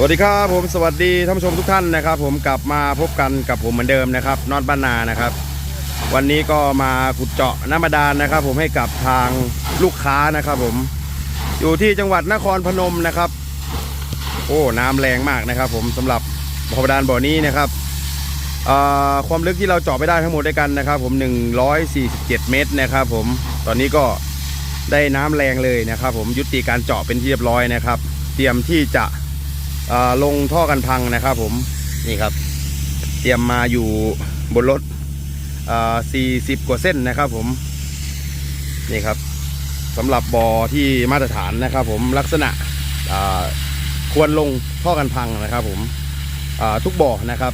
สวัสดีครับผมสวัสดีท่านผู้ชมทุกท่านนะครับ ผมกลับมาพบกันกับผมเหมือนเดิมนะครับนอตบ้านนานะครับ วันนี้ก็มาขุดเจาะน้ำบาดาลนะครับ ผมให้กับทางลูกค้านะครับ ผมอยู่ที่จังหวัดนครพนมนะครับ โอ้น้ำแรงมากนะครับ ผมสำหรับบ่อบาดาลบ่อนี้นะครับความลึกที่เราเจาะไปได้ทั้งหมดด้วยกันนะครับ ผม 147 เมตรนะครับ ผมตอนนี้ก็ได้น้ำแรงเลยนะครับ ผมยุติการเจาะเป็นที่เรียบร้อยนะครับ เตรียมที่จะ ลงท่อกันพังนะครับผมนี่ครับ เตรียมมาอยู่บนรถเอ่อ40กว่าเส้นนะครับผมนี่ครับสำหรับบ่อที่มาตรฐานนะครับ ผมลักษณะอ่อควรลงท่อกันพังนะครับ ผมอ่อทุกบ่อนะครับ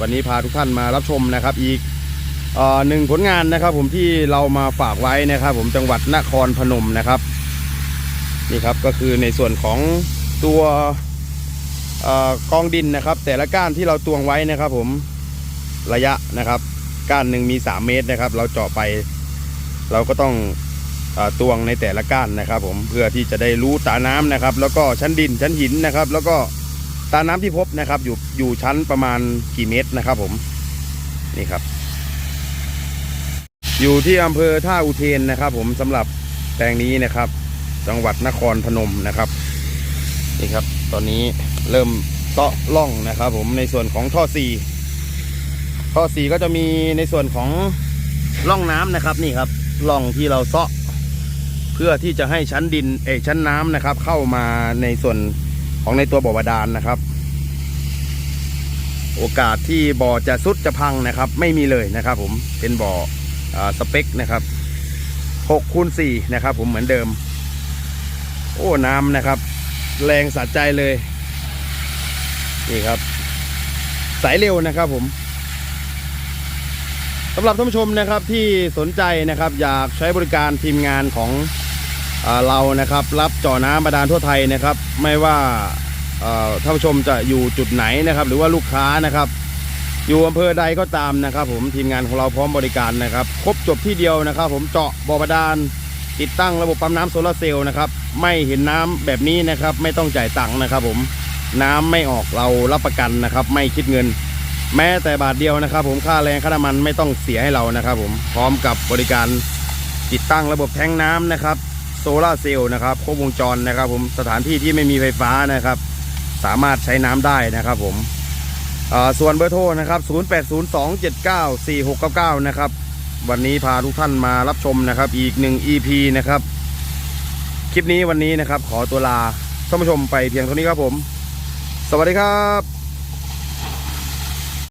วันนี้พาทุกท่านมารับชมนะครับ อีกอ่อหนึ่งผลงานนะครับ ผมที่เรามาฝากไว้นะครับ ผมจังหวัดนครพนมนะครับนี่ครับก็คือในส่วนของตัว อกองดินนะครับ แต่ละก้านที่เราตวงไว้นะครับ ผมระยะนะครับ ก้านหนึ่งมี 3 เมตรนะครับ เราเจาะไป เราก็ต้องอตวงในแต่ละก้านนะครับ ผมเพื่อที่จะได้รู้ตาน้ำนะครับ แล้วก็ชั้นดินชั้นหินนะครับ แล้วก็ตาน้ำที่พบนะครับ อยู่อยู่ชั้นประมาณกี่เมตรนะครับ ผมนี่ครับ อยู่ที่อำเภอท่าอุเทนนะครับ ผมสำหรับแปลงนี้นะครับ จังหวัดนครพนมนะครับ นี่ครับ ตอนนี้เริ่มเซาะล่องนะครับ ผมในส่วนของท่อสีท่อสีก็จะมีในส่วนของล่องน้ำนะครับนี่ครับล่องที่เราเซาะเพื่อที่จะให้ชั้นดินเอกชั้นน้ำนะครับ เข้ามาในส่วนของในตัวบ่อบาดาลนะครับ โอกาสที่บ่อจะสุดจะพังนะครับ ไม่มีเลยนะครับ ผมเป็นบ่ออสเปคนะครับ6คูณ4นะครับ ผมเหมือนเดิม โอ้น้ำนะครับ แรงสะใจเลย นี่ครับ สายเร็วนะครับผมสำหรับท่านผู้ชมนะครับที่สนใจนะครับ อยากใช้บริการทีมงานของอเรานะครับ รับเจ่อน้ำบาดาลทั่วไทยนะครับ ไม่ว่าท่านผู้ชมจะอยู่จุดไหนนะครับ หรือว่าลูกค้านะครับ อยู่อำเภอใดก็ตามนะครับ ผมทีมงานของเราพร้อมบริการนะครับ ครบจบที่เดียวนะครับ ผมเจาะบ่อบาดาล ติดตั้งระบบปั๊มน้ำโซลาเซลล์นะครับ ไม่เห็นน้ำแบบนี้นะครับ ไม่ต้องจ่ายตังค์นะครับ ผมน้ำไม่ออกเรารับประกันนะครับ ไม่คิดเงิน แม้แต่บาทเดียวนะครับ ผมค่าแรงค่าน้ำมันไม่ต้องเสียให้เรานะครับ ผมพร้อมกับบริการติดตั้งระบบแทงน้ำนะครับโซลาเซลล์นะครับครบวงจรนะครับ ผมสถานที่ที่ไม่มีไฟฟ้านะครับ สามารถใช้น้ำได้นะครับ ผมส่วนเบอร์โทรนะครับ 0802794699 นะครับ วันนี้พาทุกท่านมารับชมนะครับ อีกหนึ่ง EP นะครับ คลิปนี้วันนี้นะครับ ขอตัวลาท่านผู้ชมไปเพียงเท่านี้ครับผม สวัสดีครับ